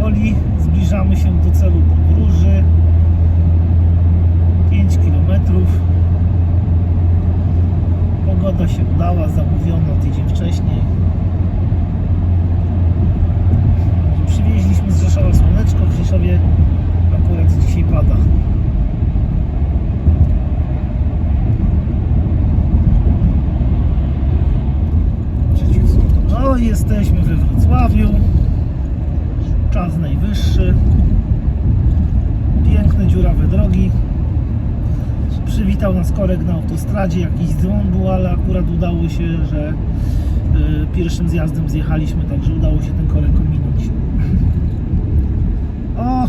powoli zbliżamy się do celu podróży. 5 km. Pogoda się udała, zamówiono tydzień wcześniej. Przywieźliśmy z Rzeszowa słoneczko, w Rzeszowie akurat dzisiaj pada. No jesteśmy we Wrocławiu. Czas najwyższy. Piękne dziurawe drogi. Przywitał nas korek na autostradzie. Jakiś dzwon był, ale akurat udało się, że y, pierwszym zjazdem zjechaliśmy, także udało się ten korek ominąć. O!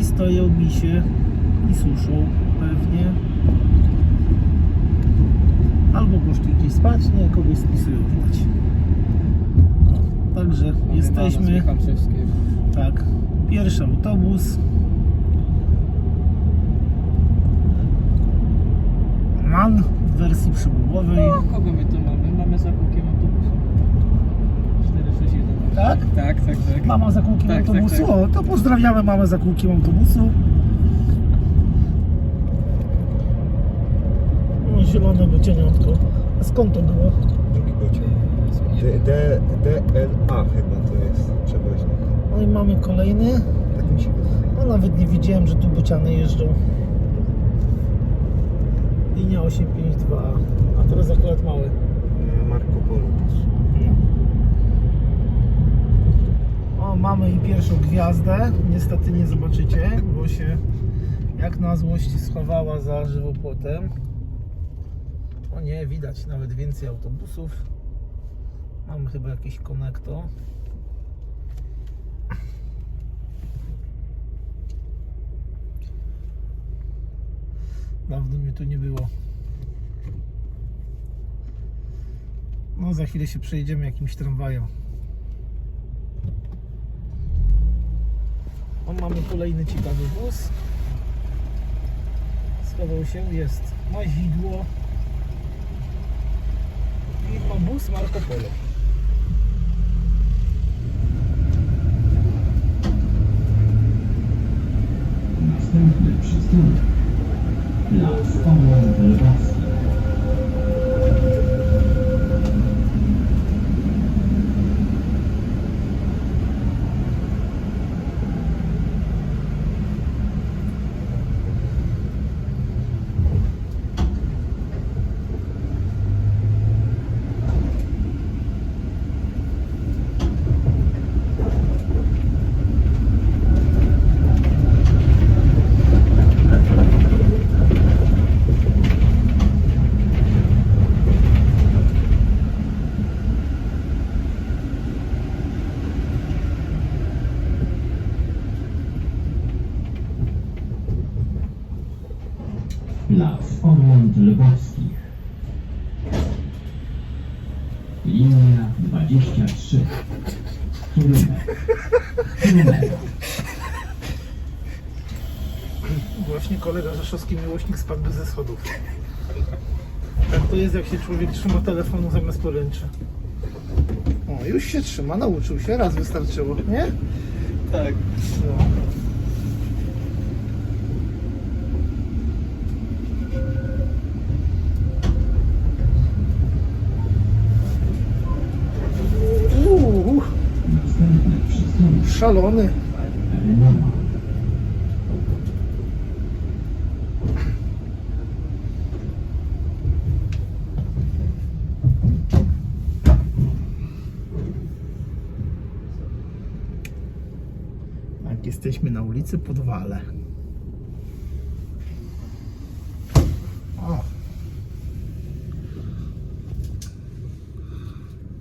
I stoją misie i suszą pewnie. Albo poszli gdzieś spać, nie, kogoś spisują widać. Także jesteśmy. Tak. Pierwszy autobus. MAN w wersji przybułowej. No, kogo my tu mamy? Mamy za kółkiem autobusu. 461. Tak? Tak, tak, tak. Mama za kółkiem Tak, tak, autobusu. tak. O, to pozdrawiamy mamę za kółkiem autobusu. O, zielone bocianiątko. A skąd to było? Drugi pociąg. D, D, DLA chyba to jest. No i mamy kolejny. Tak. No nawet nie widziałem, że tu bociany jeżdżą. Linia 852. A teraz akurat mały. Marco Polo też. O, mamy i pierwszą gwiazdę. Niestety nie zobaczycie, bo się jak na złość schowała za żywopłotem. O nie, widać nawet więcej autobusów. Mamy chyba jakiś konekto. Dawno mnie tu nie było. No, za chwilę się przejedziemy jakimś tramwajem. O, mamy kolejny ciekawy wóz. Schował się, jest mazidło. I ma bus Marco Polo. Następny przystanek. 次啊，放过。Las Orłąt Lwowskich. Linia 23. Kilometr. Kilometr. Właśnie kolega rzeszowski miłośnik spadł ze schodów. Tak to jest, jak się człowiek trzyma telefonu zamiast poręczy. O, już się trzyma, nauczył się, raz wystarczyło, nie? Tak. No. Uuu, Następny przystanek. Szalony. Tak, jesteśmy na ulicy Podwale. O.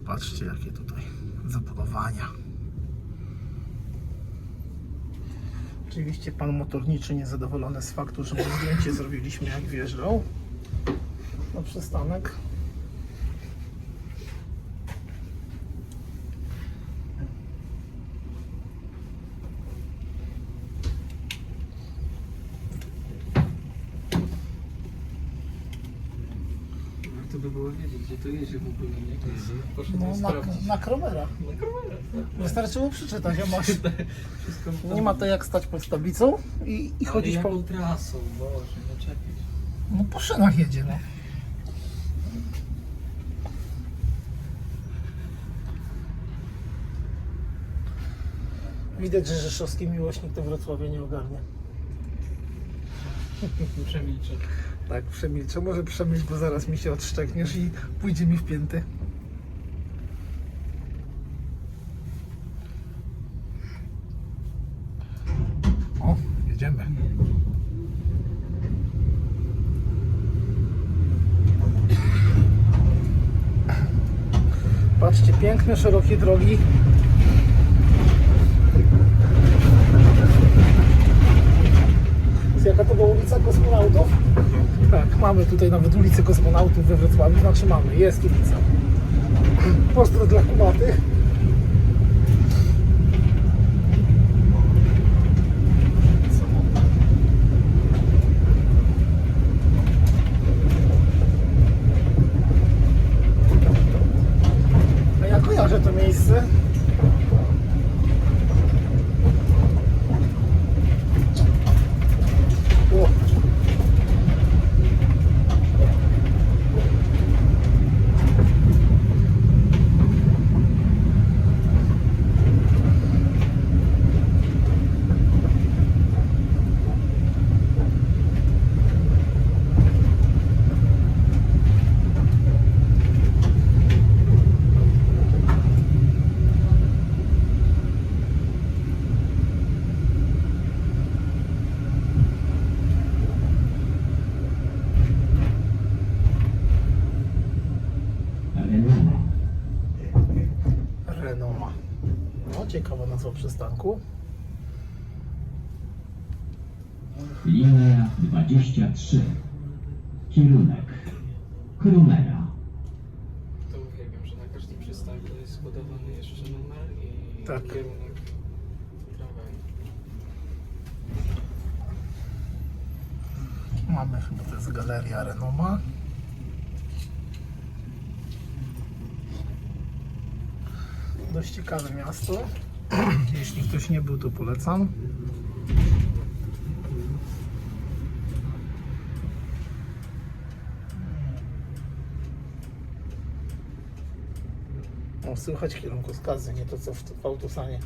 Patrzcie Oczywiście pan motorniczy niezadowolony z faktu, że zdjęcie zrobiliśmy jak wjeżdżał na przystanek. To warto by było wiedzieć, gdzie to jeździ w ogóle, nie? Poszedł No, na, sprawdzić. na kromera. Na kamerę, tak. Wystarczyło przeczytać, a masz. Wszystko Nie ma to jak stać pod tablicą i, i chodzić po. jaką trasą, Boże, nie czepić. No po szynach jedzie, no. Widać, że rzeszowski miłośnik to Wrocławia nie ogarnie. Przemilczę. Tak, przemilczę. Może przemilcz, bo zaraz mi się odszczekniesz i pójdzie mi w pięty. O, jedziemy. Patrzcie, piękne, szerokie drogi. Jaka to była ulica Kosmonautów? Tak, mamy tutaj nawet ulicę Kosmonautów we Wrocławiu, znaczy mamy, jest ulica. Pozdro dla kumatych. A ja kojarzę to miejsce. O. Renoma. Renoma. No, nazwa przystanku. Linia 23. Kierunek Krumera. To uwielbiam, że na każdym przystanku jest zbudowany jeszcze numer i Tak. kierunek tramwaju. Mamy chyba to jest galeria Renoma. Dość ciekawe miasto. Jeśli ktoś nie był, to polecam. O, słychać kierunkowskazy, nie to co w, w autosanie.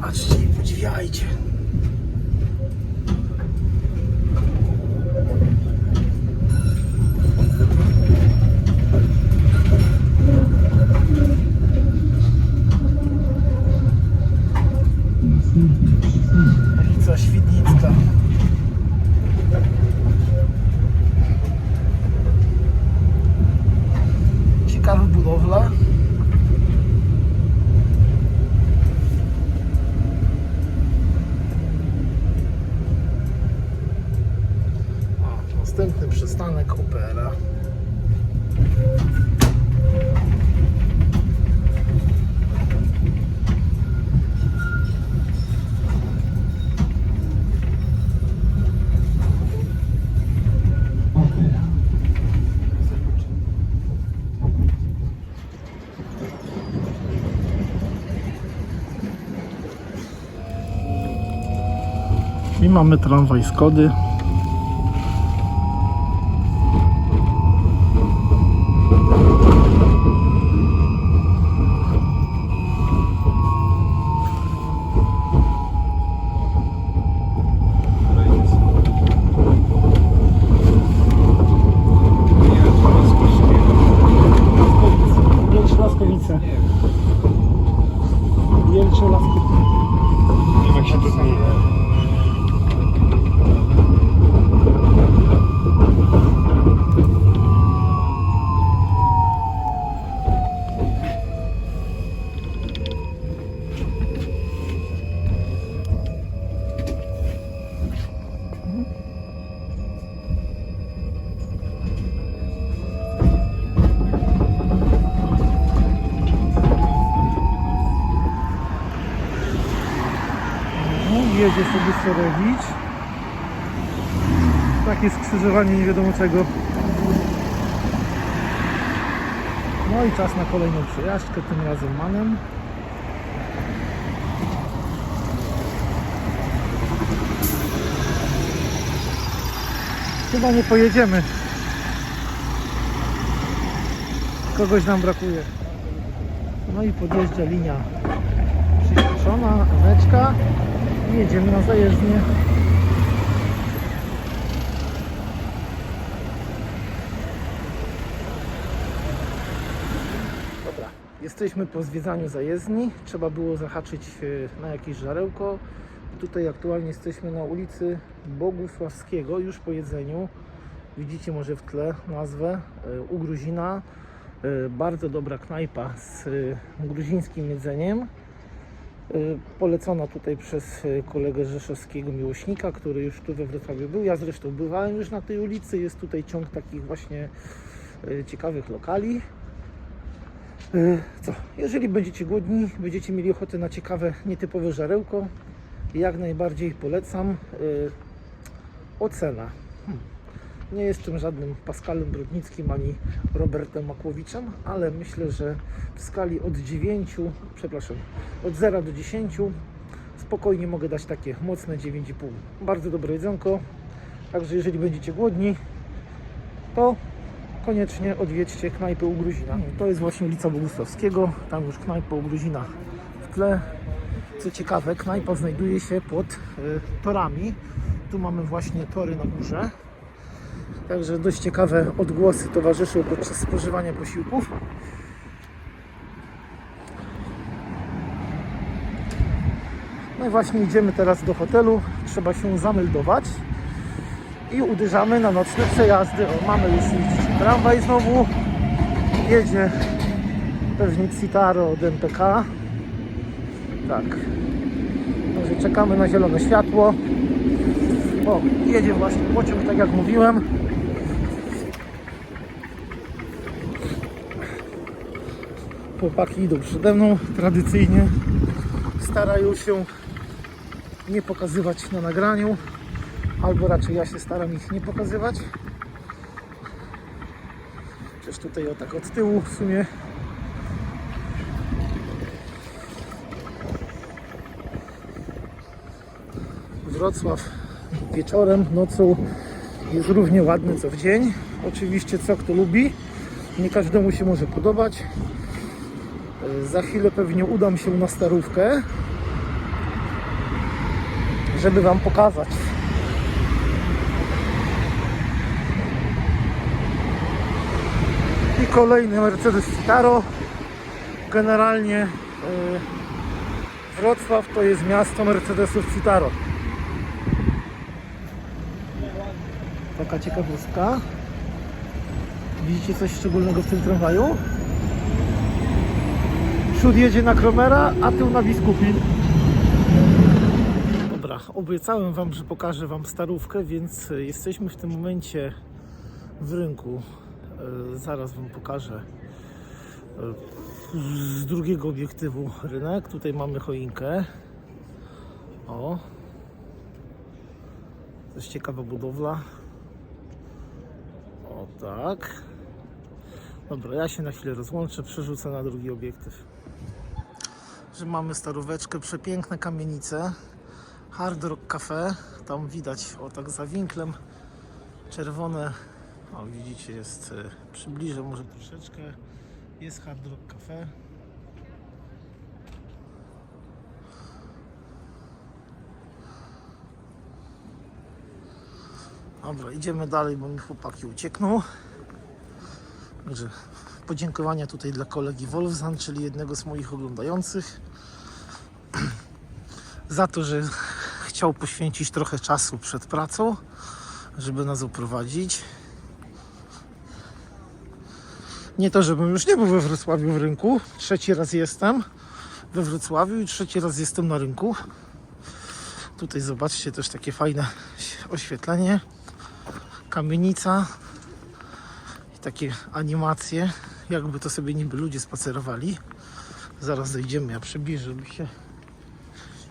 Patrzcie i podziwiajcie. Następny przystanek Ulica Świdnicka. Ciekawe budowle. O, następny przystanek Opera. Opera. I mamy tramwaj Skody. Takie skrzyżowanie nie wiadomo czego. No i czas na kolejną przejażdżkę, tym razem manem. Chyba nie pojedziemy. Kogoś nam brakuje. No i podjeżdża linia przyspieszona, Emeczka i jedziemy na zajezdnię. Dobra, jesteśmy po zwiedzaniu zajezdni. Trzeba było zahaczyć e, na jakieś żarełko. Tutaj aktualnie jesteśmy na ulicy Bogusławskiego, już po jedzeniu. Widzicie może w tle nazwę e, u Gruzina. E, Bardzo dobra knajpa z gruzińskim jedzeniem. Polecona tutaj przez kolegę rzeszowskiego miłośnika, który już tu we Wrocławiu był. Ja zresztą bywałem już na tej ulicy. Jest tutaj ciąg takich właśnie ciekawych lokali. E, Co? Jeżeli będziecie głodni, będziecie mieli ochotę na ciekawe, nietypowe żarełko, jak najbardziej polecam. E, Ocena. Hmm. Nie jestem żadnym Paskalem Brodnickim ani Robertem Makłowiczem, ale myślę, że w skali od 9, przepraszam, od 0 do 10 spokojnie mogę dać takie mocne 9,5. Bardzo dobre jedzonko, także jeżeli będziecie głodni, to koniecznie odwiedźcie knajpę u Gruzina. To jest właśnie ulica Bogusławskiego, tam już knajpa u Gruzina w tle. Co ciekawe, knajpa znajduje się pod y, torami. Tu mamy właśnie tory na górze. Także dość ciekawe odgłosy towarzyszą podczas spożywania posiłków. No i właśnie idziemy teraz do hotelu. Trzeba się zameldować i uderzamy na nocne przejazdy. O, mamy już widzicie, tramwaj znowu. Jedzie pewnie Citaro od MPK. Tak. Także czekamy na zielone światło. O, jedzie właśnie pociąg, tak jak mówiłem. Chłopaki idą przede mną tradycyjnie. Starają się nie pokazywać na nagraniu, albo raczej ja się staram ich nie pokazywać. Przecież tutaj o tak od tyłu w sumie Wrocław wieczorem, nocą jest równie ładny co w dzień. Oczywiście co kto lubi. Nie każdemu się może podobać. E, Za chwilę pewnie udam się na starówkę, żeby Wam pokazać. Kolejny Mercedes Citaro. Generalnie e, Wrocław to jest miasto Mercedesów Citaro. Taka ciekawostka. Widzicie coś szczególnego w tym tramwaju? Przód jedzie na Kromera, a tył na Biskupin. Dobra, obiecałem Wam, że pokażę Wam starówkę, więc jesteśmy w tym momencie w rynku. E, Zaraz Wam pokażę e, z drugiego obiektywu rynek. Tutaj mamy choinkę. O. Jest ciekawa budowla. O tak. Dobra, ja się na chwilę rozłączę, przerzucę na drugi obiektyw. Że mamy staróweczkę, przepiękne kamienice. Hard Rock Cafe. Tam widać, o tak za winklem, czerwone. O, widzicie, jest, e, przybliżę może troszeczkę. Jest Hard Rock Cafe. Dobra, idziemy dalej, bo mi chłopaki uciekną. Także podziękowania tutaj dla kolegi Wolfzan, czyli jednego z moich oglądających, za to, że chciał poświęcić trochę czasu przed pracą, żeby nas oprowadzić. Nie to, żebym już nie był we Wrocławiu w rynku. Trzeci raz jestem we Wrocławiu i trzeci raz jestem na rynku. Tutaj zobaczcie też takie fajne oświetlenie kamienica i takie animacje, jakby to sobie niby ludzie spacerowali. Zaraz dojdziemy, ja przybliżę, żeby się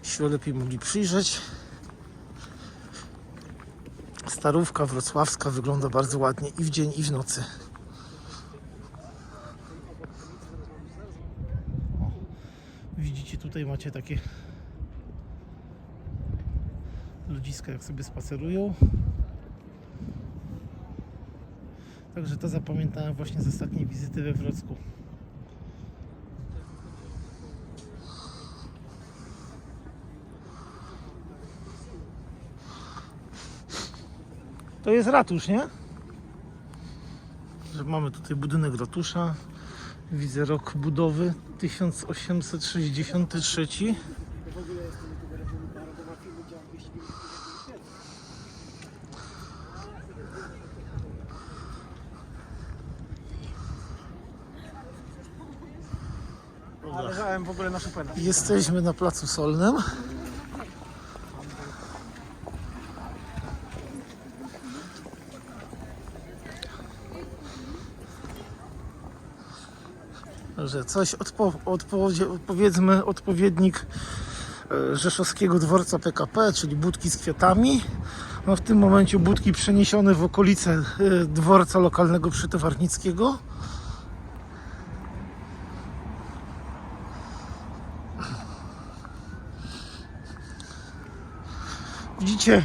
się lepiej mogli przyjrzeć. Starówka wrocławska wygląda bardzo ładnie i w dzień, i w nocy. O, Widzicie, tutaj macie takie ludziska, jak sobie spacerują. Także to zapamiętałem właśnie z ostatniej wizyty we Wrocku. To jest ratusz, nie? Że mamy tutaj budynek ratusza. Widzę rok budowy 1863. Leżałem w ogóle na. Jesteśmy na Placu Solnym. Że coś odpo, odpowiedzi- powiedzmy odpowiednik e, rzeszowskiego dworca PKP, czyli budki z kwiatami. No w tym momencie budki przeniesione w okolice e, dworca lokalnego przytowarnickiego. Widzicie,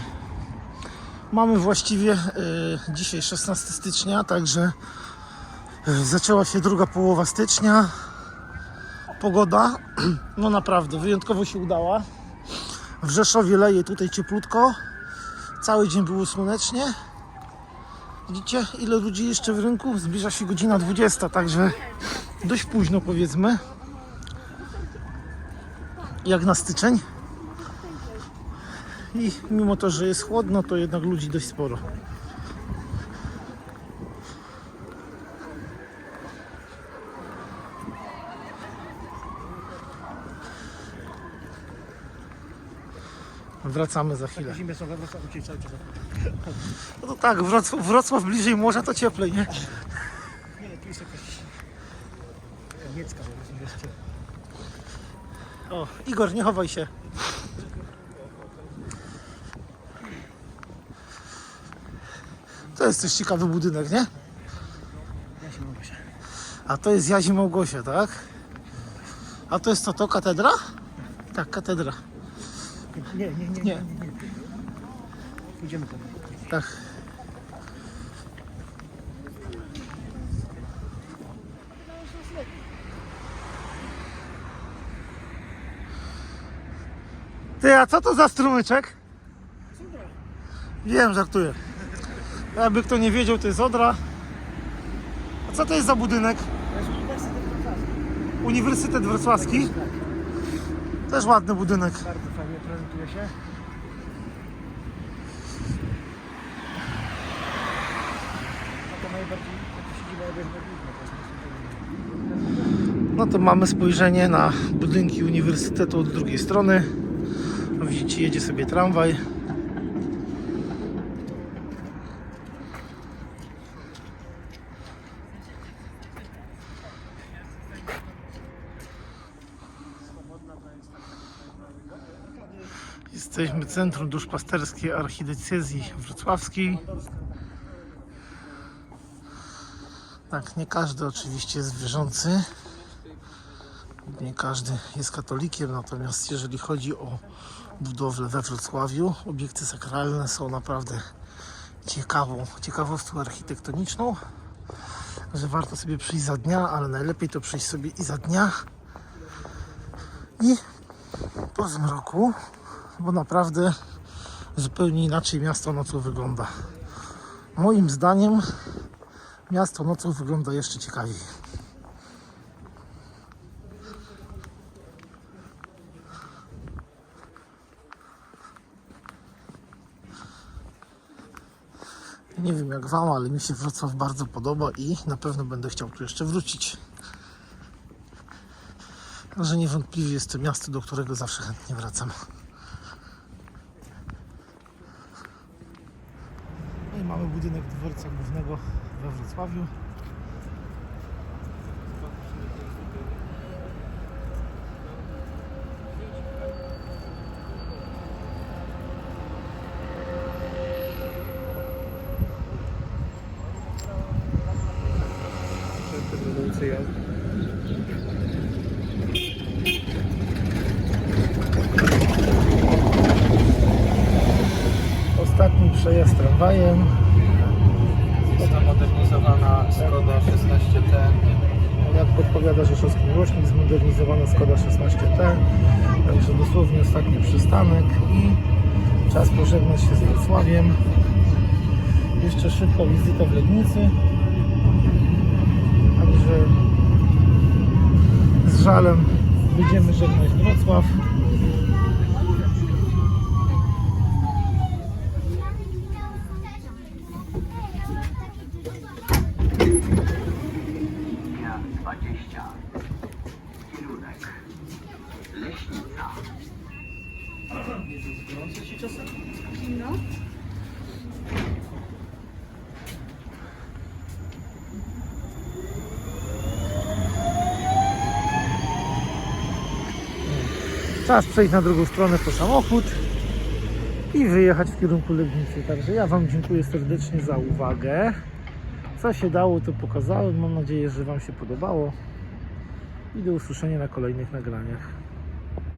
mamy właściwie e, dzisiaj 16 stycznia, także zaczęła się druga połowa stycznia. Pogoda, no naprawdę, wyjątkowo się udała. W Rzeszowie leje tutaj cieplutko. Cały dzień było słonecznie. Widzicie, ile ludzi jeszcze w rynku? Zbliża się godzina 20, także dość późno powiedzmy. Jak na styczeń. I mimo to, że jest chłodno, to jednak ludzi dość sporo. Wracamy za chwilę. Zimie są we Wrocławiu cały czas. No to tak, Wrocław, Wrocław bliżej morza to cieplej, nie? Nie, tu jest jakaś jest jeszcze. O, Igor, nie chowaj się. To jest też ciekawy budynek, nie? Ja się mogę się. A to jest Jazi Małgosia, tak? A to jest co to? Katedra? Tak, katedra. Nie, nie, nie, nie. Pójdziemy tam. Tak. Ty, a co to za strumyczek? Wiem, żartuję. Jakby kto nie wiedział, to jest Odra. A co to jest za budynek? Uniwersytet Wrocławski. Też ładny budynek. Bardzo fajnie prezentuje się. A to najbardziej No to mamy spojrzenie na budynki uniwersytetu od drugiej strony. Widzicie, jedzie sobie tramwaj. Jesteśmy w Centrum Duszpasterskiej Archidiecezji Wrocławskiej. Tak, nie każdy oczywiście jest wierzący. Nie każdy jest katolikiem, natomiast jeżeli chodzi o budowlę we Wrocławiu, obiekty sakralne są naprawdę ciekawą, ciekawostką architektoniczną, że warto sobie przyjść za dnia, ale najlepiej to przyjść sobie i za dnia i po zmroku, bo naprawdę zupełnie inaczej miasto nocą wygląda. Moim zdaniem miasto nocą wygląda jeszcze ciekawiej. Nie wiem jak Wam, ale mi się Wrocław bardzo podoba i na pewno będę chciał tu jeszcze wrócić. Także niewątpliwie jest to miasto, do którego zawsze chętnie wracam. dworca głównego we Wrocławiu. Ostatni przejazd tramwajem. Jak podpowiada rzeszowski miłośnik, zmodernizowana Skoda 16T. Także dosłownie ostatni przystanek i czas pożegnać się z Wrocławiem. Jeszcze szybko wizyta w Legnicy. Także z żalem będziemy żegnać Wrocław. Linia 20. Kierunek Leśnica. Czas przejść na drugą stronę po samochód i wyjechać w kierunku Legnicy. Także ja Wam dziękuję serdecznie za uwagę. Co się dało, to pokazałem. Mam nadzieję, że Wam się podobało. I do usłyszenia na kolejnych nagraniach.